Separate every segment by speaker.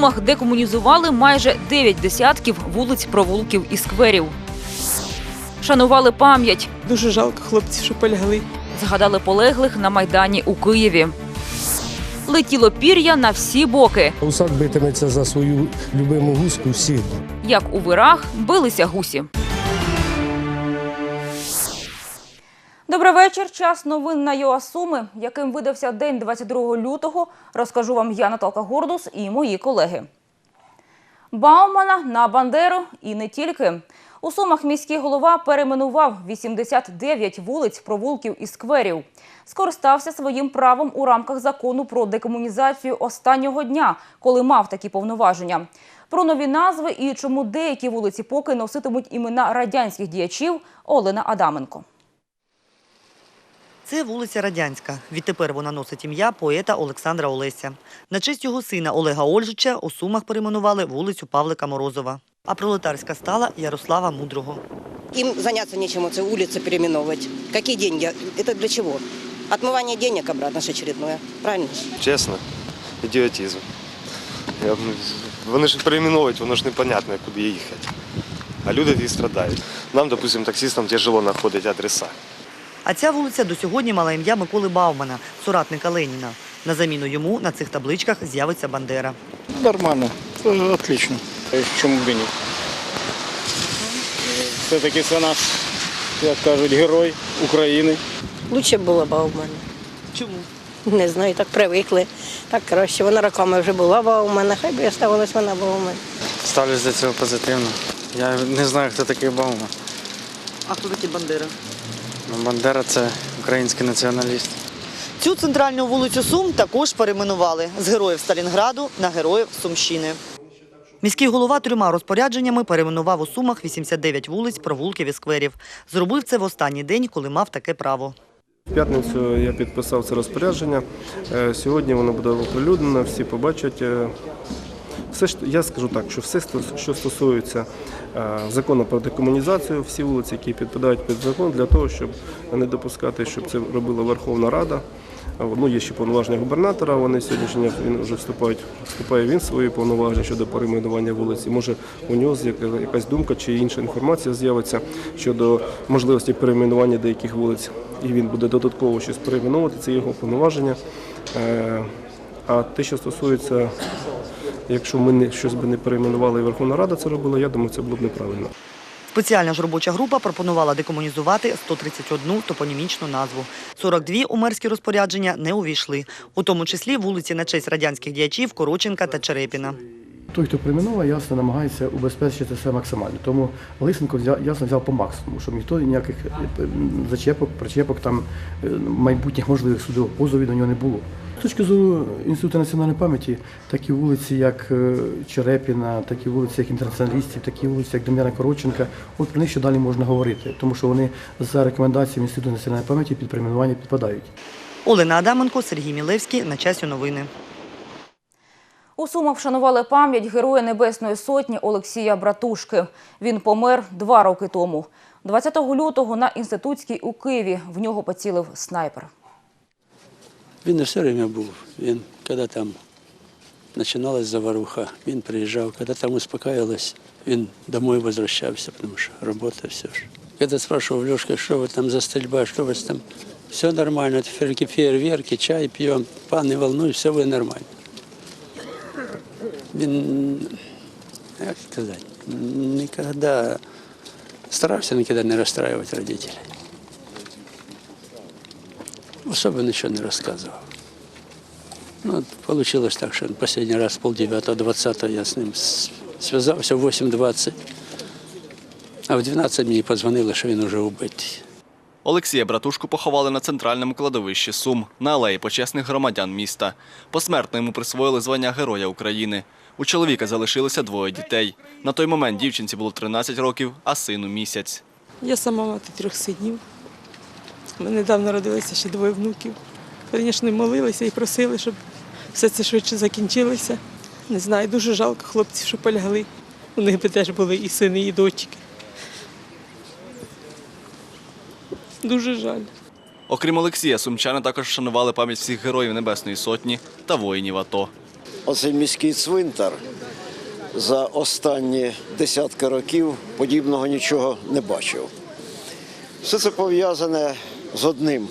Speaker 1: Сумах декомунізували майже 9 десятків вулиць, провулків і скверів. Шанували пам'ять,
Speaker 2: Дуже жалко хлопців, що полягли.
Speaker 1: згадали полеглих на Майдані у Києві. Летіло пір'я на всі боки.
Speaker 3: Усак битиметься за свою любиму гуску всіх.
Speaker 1: Як у вирах билися гусі. Добрий вечір. Час новин на ЮАСуми, яким видався день 22 лютого. Розкажу вам я, Наталка Гордус і мої колеги. Баумана на Бандеру і не тільки. У Сумах міський голова перейменував 89 вулиць, провулків і скверів. Скористався своїм правом у рамках закону про декомунізацію останнього дня, коли мав такі повноваження. Про нові назви і чому деякі вулиці поки носитимуть імена радянських діячів Олена Адаменко.
Speaker 4: Це вулиця Радянська. Відтепер вона носить ім'я поета Олександра Олеся. На честь його сина Олега Ольжича у Сумах перейменували вулицю Павлика Морозова. А пролетарська стала Ярослава Мудрого.
Speaker 5: Им заняться нечем, эти улицы переименовывать. Какие деньги? Это для чего? Отмывание денег обратно же очередное. Правильно?
Speaker 6: Чесно, ідіотизм. Я, вони ж перейменовують, воно ж непонятно, куди їхати. А люди тоді страдають. Нам, допустим, таксистам тяжело знаходити адреса.
Speaker 4: А ця вулиця до сьогодні мала ім'я Миколи Баумана, соратника Леніна. На заміну йому на цих табличках з'явиться Бандера.
Speaker 7: Нормально, отлично. Чому б і ні? Все-таки це наш, як кажуть, герой України.
Speaker 8: Лучше було б у мене.
Speaker 4: Чому?
Speaker 8: Не знаю, так привикли. Так краще. Вона роками вже була б у мене, хай би оставалась вона б у.
Speaker 9: Ставлюсь до цього позитивно. Я не знаю, хто такий Баума.
Speaker 4: А хто такий Бандера?
Speaker 9: Ну, Бандера це український націоналіст.
Speaker 4: Цю центральну вулицю Сум також перейменували з героїв Сталінграду на героїв Сумщини. Міський голова трьома розпорядженнями перейменував у Сумах 89 вулиць, провулків і скверів. Зробив це в останній день, коли мав таке право.
Speaker 10: В п'ятницю я підписав це розпорядження. Е, Сьогодні воно буде оприлюднено, всі побачать. Все я скажу так, що все, що стосується е, закону про декомунізацію, всі вулиці, які підпадають під закон, для того, щоб не допускати, щоб це робила Верховна Рада. Ну, є ще повноваження губернатора. Вони сьогоднішнього він вже вступають, вступає він свої повноваження щодо перейменування вулиці. Може у нього якась думка чи інша інформація з'явиться щодо можливості перейменування деяких вулиць, і він буде додатково щось перейменувати. Це його повноваження. Е, А те, що стосується, якщо ми не щось би не перейменували, і Верховна Рада це робила, я думаю, це було б неправильно.
Speaker 4: Спеціальна ж робоча група пропонувала декомунізувати 131 топонімічну назву. 42 у мерські розпорядження не увійшли, у тому числі вулиці на честь радянських діячів Короченка та Черепіна.
Speaker 11: Той, хто примінував, ясно намагається убезпечити все максимально. Тому Лисенко взяв, ясно взяв по максимуму, щоб ніхто ніяких е, зачепок, причепок, там е, майбутніх можливих судових позовів до нього не було. З точки зору Інституту національної пам'яті, такі вулиці, як е, Черепіна, такі вулиці, як інтернаціоналістів, такі вулиці, як Дем'яна Коротченка, от про них ще далі можна говорити, тому що вони за рекомендаціями Інституту національної пам'яті під перейменування підпадають.
Speaker 4: Олена Адаменко, Сергій Мілевський. На часі новини.
Speaker 1: У Сумах вшанували пам'ять Героя Небесної Сотні Олексія Братушки. Він помер два роки тому. 20 лютого на Інститутській у Києві в нього поцілив снайпер.
Speaker 12: Він не все время був. Він, коли там починалась заваруха, він приїжджав, коли там успокаивалось, він домой возвращався, тому що робота все ж. Коли спрашивав Лешка, що ви там за стрільба, що у вас там, все нормально, это фейерверки, чай п'ємо, пан не волнуй, все буде нормально. Він, як сказати, ніколи старався ніколи не розстраювати родителей. Особо ничего не рассказывал. Ну, вот получилось так, что последний раз полдевятого, двадцатого я с ним связался в 8.20, а в 12 мені позвонили, що він уже убитий.
Speaker 13: Олексія братушку поховали на центральному кладовищі Сум на алеї почесних громадян міста. Посмертно йому присвоїли звання Героя України. У чоловіка залишилося двоє дітей. На той момент дівчинці було 13 років, а сину місяць.
Speaker 2: Я сама мати трьох синів. У мене недавно народилися ще двоє внуків. Звісно, молилися і просили, щоб все це швидше закінчилося. Не знаю, дуже жалко хлопців, що полягли. У них би теж були і сини, і дочки. Дуже жаль.
Speaker 13: Окрім Олексія, сумчани також вшанували пам'ять всіх героїв Небесної Сотні та воїнів АТО.
Speaker 14: оцей міський цвинтар за останні десятки років подібного нічого не бачив. Все це пов'язане з одним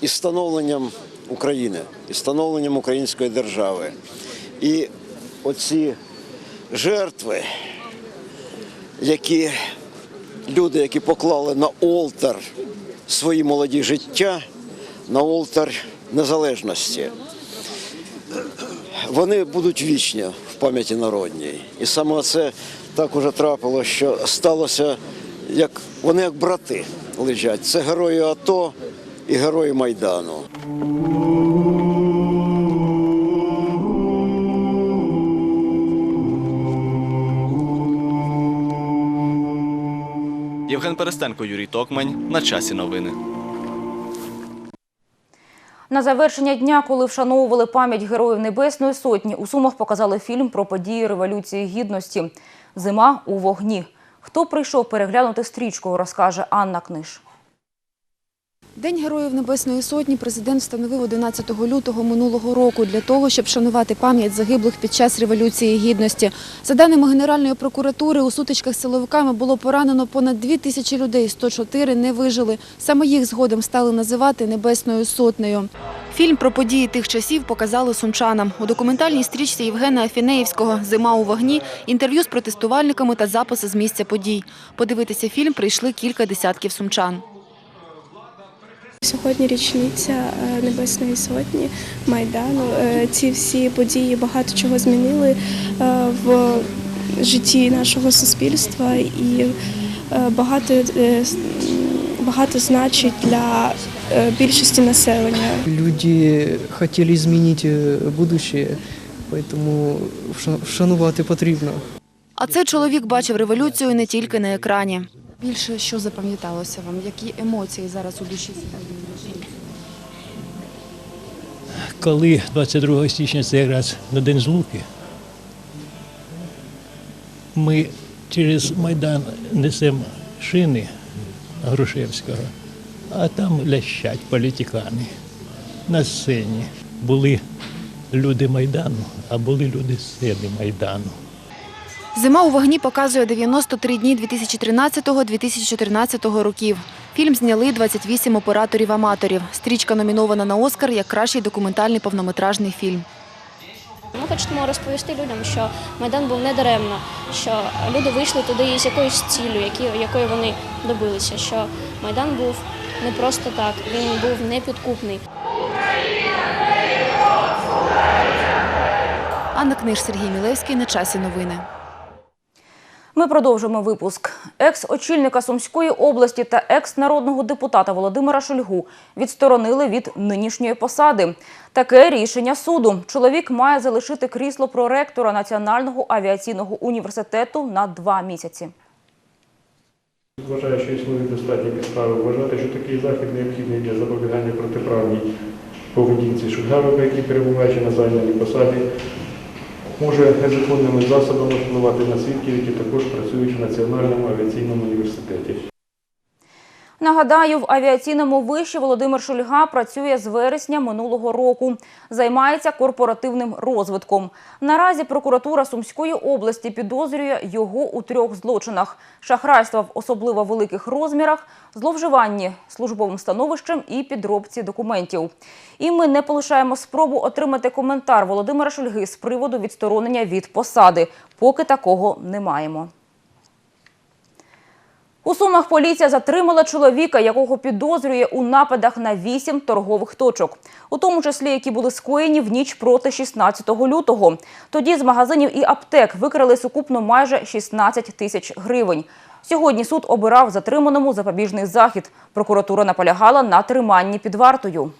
Speaker 14: із становленням України, із становленням української держави. І оці жертви, які люди, які поклали на олтар свої молоді життя, на олтар незалежності, вони будуть вічні в пам'яті народній. І саме це так уже трапило, що сталося, як вони як брати лежать. Це герої АТО і герої Майдану.
Speaker 13: Євген Перестенко, Юрій Токмань. На часі новини.
Speaker 1: На завершення дня, коли вшановували пам'ять героїв Небесної Сотні, у Сумах показали фільм про події Революції Гідності «Зима у вогні». Хто прийшов переглянути стрічку, розкаже Анна Книж.
Speaker 15: День Героїв Небесної Сотні президент встановив 11 лютого минулого року для того, щоб шанувати пам'ять загиблих під час Революції Гідності. За даними Генеральної прокуратури, у сутичках з силовиками було поранено понад 2 тисячі людей, 104 не вижили. Саме їх згодом стали називати Небесною Сотнею. Фільм про події тих часів показали сумчанам. У документальній стрічці Євгена Афінеївського «Зима у вогні» інтерв'ю з протестувальниками та записи з місця подій. Подивитися фільм прийшли кілька десятків сумчан.
Speaker 16: Сьогодні річниця е, Небесної Сотні, Майдану. Е, Ці всі події багато чого змінили е, в житті нашого суспільства і багато, багато значить для більшості населення.
Speaker 17: Люди хотіли змінити е, будущее, тому вшанувати потрібно.
Speaker 15: А цей чоловік бачив революцію не тільки на екрані. Більше що запам'яталося вам? Які емоції зараз у душі?
Speaker 18: коли 22 січня це якраз на День Злуки, ми через Майдан несемо шини Грушевського, а там лящать політикани. На сцені були люди Майдану, а були люди сцени Майдану.
Speaker 15: Зима у вогні показує 93 дні 2013-2014 років. Фільм зняли 28 операторів-аматорів. Стрічка номінована на Оскар як кращий документальний повнометражний фільм.
Speaker 19: Ми хочемо розповісти людям, що Майдан був не даремно, що люди вийшли туди із якоюсь ціллю, якої вони добилися, що Майдан був не просто так, він був непідкупний.
Speaker 15: Анна Книж, Сергій Мілевський. На часі новини.
Speaker 1: Ми продовжуємо випуск. Екс-очільника Сумської області та екс-народного депутата Володимира Шульгу відсторонили від нинішньої посади. Таке рішення суду. Чоловік має залишити крісло проректора Національного авіаційного університету на два місяці.
Speaker 10: Вважаю, що існують достатні підстави вважати, що такий захід необхідний для запобігання протиправній поведінці Шульгавика, який перебуваючи на зайняній посаді, може незаконними засобами впливати на свідків, які також працюють в Національному авіаційному університеті.
Speaker 1: Нагадаю, в авіаційному виші Володимир Шульга працює з вересня минулого року. Займається корпоративним розвитком. Наразі прокуратура Сумської області підозрює його у трьох злочинах: шахрайства в особливо великих розмірах, зловживанні службовим становищем і підробці документів. І ми не полишаємо спробу отримати коментар Володимира Шульги з приводу відсторонення від посади. Поки такого не маємо. У Сумах поліція затримала чоловіка, якого підозрює у нападах на вісім торгових точок, у тому числі які були скоєні в ніч проти 16 лютого. Тоді з магазинів і аптек викрали сукупно майже 16 тисяч гривень. Сьогодні суд обирав затриманому запобіжний захід. Прокуратура наполягала на триманні під вартою.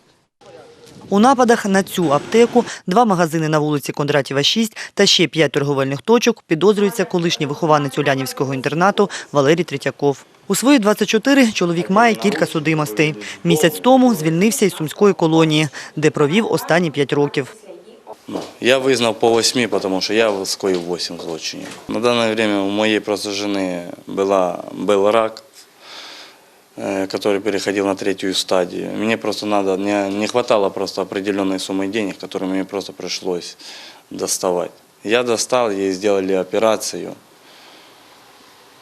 Speaker 4: У нападах на цю аптеку, два магазини на вулиці Кондратєва, 6 та ще п'ять торговельних точок підозрюється колишній вихованець Улянівського інтернату Валерій Третьяков. У свої 24 чоловік має кілька судимостей. Місяць тому звільнився із сумської колонії, де провів останні п'ять років.
Speaker 9: Я визнав по восьми, тому що я скоїв 8 злочинів. На дане время у моєї просто жени була, был рак, который переходил на третью стадию. Мне просто надо, не, не хватало просто определенной суммы денег, которые мне просто пришлось доставать. Я достал, ей сделали операцию.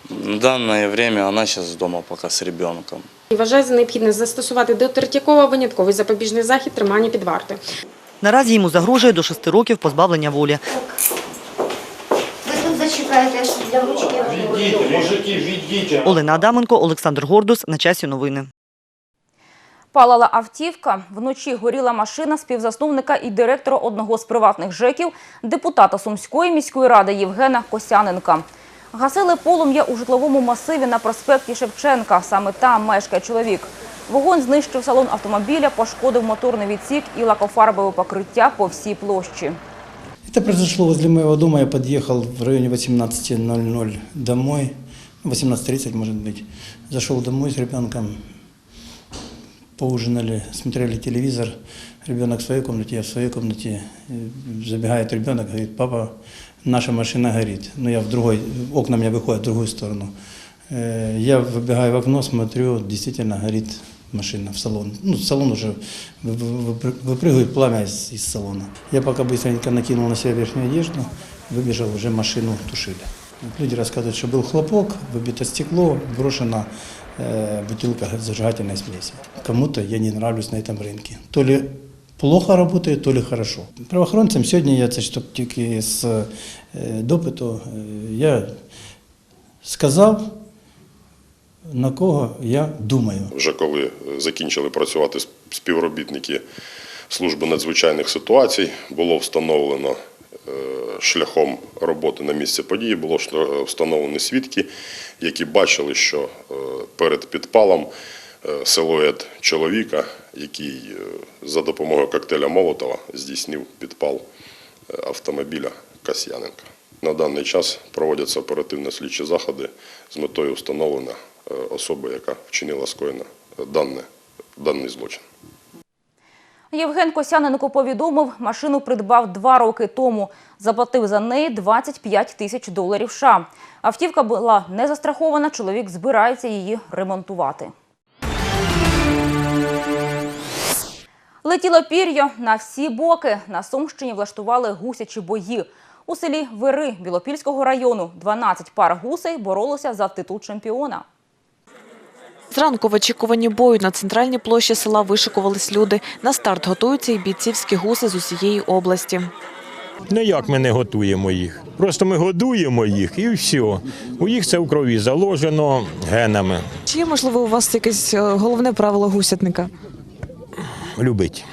Speaker 9: На данное время она сейчас дома пока с ребенком.
Speaker 20: І вважає за необхідне застосувати до Третьякова винятковий запобіжний захід тримання під вартою.
Speaker 4: Наразі йому загрожує до 6 років позбавлення волі. Олена Адаменко, Олександр Гордус. На часі новини.
Speaker 1: Палала автівка, вночі горіла машина співзасновника і директора одного з приватних ЖЕКів, депутата Сумської міської ради Євгена Косяненка. Гасили полум'я у житловому масиві на проспекті Шевченка. Саме там мешкає чоловік. Вогонь знищив салон автомобіля, пошкодив моторний відсік і лакофарбове покриття по всій площі.
Speaker 21: Это произошло возле моего дома. Я подъехал в районе 18.00 домой. Ну, 18.30, может быть. Зашел домой с ребенком. Поужинали, смотрели телевизор. Ребенок в своей комнате, я в своей комнате. Э, Забегает ребенок, говорит, папа, наша машина горит. Но я в другой, окна у меня выходят в другую сторону. Э, Я выбегаю в окно, смотрю, действительно горит машина в салон. Ну, салон уже вы- вы- вы- выпрыгивает пламя из, из салона. Я пока быстренько накинул на себя верхнюю одежду, выбежал, уже машину тушили. Вот Люди рассказывают, что был хлопок, выбито стекло, брошена э, бутылка зажигательной смеси. Кому-то я не нравлюсь на этом рынке. То ли плохо работает, то ли хорошо. Правоохоронцям сьогодні я це щоб тільки з е, допиту е, я сказав, на кого я думаю.
Speaker 22: Вже коли закінчили працювати співробітники служби надзвичайних ситуацій, було встановлено е, шляхом роботи на місці події, було встановлені свідки, які бачили, що е, перед підпалом е, силует чоловіка, який е, за допомогою коктейля Молотова здійснив підпал е, автомобіля Касьяненка. На даний час проводяться оперативно-слідчі заходи з метою встановлення е, особи, яка вчинила скоєно е, даний злочин.
Speaker 1: Євген Косяненко повідомив, машину придбав два роки тому. Заплатив за неї 25 тисяч доларів США. Автівка була не застрахована, чоловік збирається її ремонтувати. Летіло пір'я на всі боки. На Сумщині влаштували гусячі бої. У селі Вири Білопільського району 12 пар гусей боролися за титул чемпіона.
Speaker 15: Зранку в очікуванні бою на центральній площі села вишикувались люди. На старт готуються і бійцівські гуси з усієї області.
Speaker 23: Ніяк ми не готуємо їх. Просто ми годуємо їх і все. У їх це в крові заложено генами.
Speaker 15: Чи є, можливо, у вас якесь е, головне правило гусятника?
Speaker 23: Любить.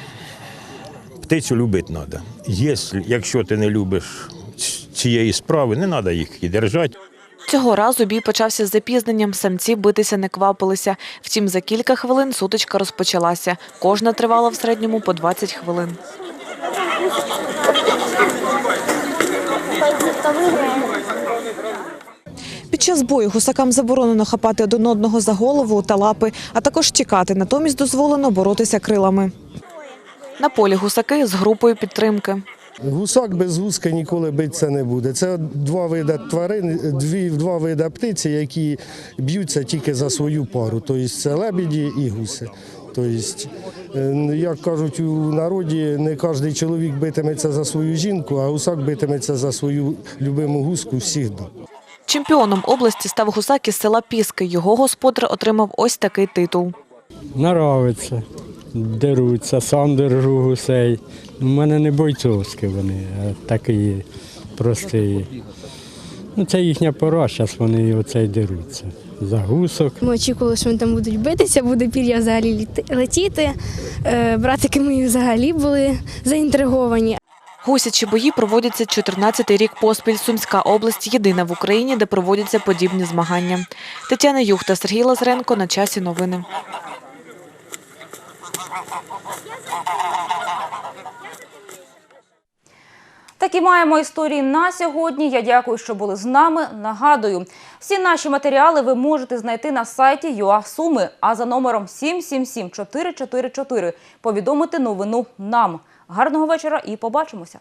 Speaker 23: Птицю любити треба. Якщо ти не любиш цієї справи, не треба їх і держати.
Speaker 15: Цього разу бій почався з запізненням. Самці битися не квапилися. Втім, за кілька хвилин сутичка розпочалася. Кожна тривала в середньому по 20 хвилин. Під час бою гусакам заборонено хапати один одного за голову та лапи, а також тікати. Натомість дозволено боротися крилами. На полі гусаки з групою підтримки.
Speaker 3: Гусак без гуска ніколи битися не буде. Це два види тварин, дві, два види птиці, які б'ються тільки за свою пару. Тобто це лебеді і гуси. Тобто, як кажуть у народі, не кожен чоловік битиметься за свою жінку, а гусак битиметься за свою любиму гуску завжди.
Speaker 15: Чемпіоном області став гусак із села Піски. Його господар отримав ось такий титул.
Speaker 24: Нравиться, деруться, сам держу гусей. У мене не бойцовські вони, а такі прості. Ну, це їхня пора, зараз вони оце й деруться. За гусок.
Speaker 25: Ми очікували, що вони там будуть битися, буде пір'я взагалі літи- летіти. Е, Братики мої взагалі були заінтриговані.
Speaker 15: Гусячі бої проводяться 14-й рік поспіль. Сумська область єдина в Україні, де проводяться подібні змагання. Тетяна Юхта, Сергій Лазаренко. На часі новини.
Speaker 1: Такі маємо історії на сьогодні. Я дякую, що були з нами. Нагадую, всі наші матеріали ви можете знайти на сайті ЮА Суми, а за номером 777444 повідомити новину нам. Гарного вечора і побачимося.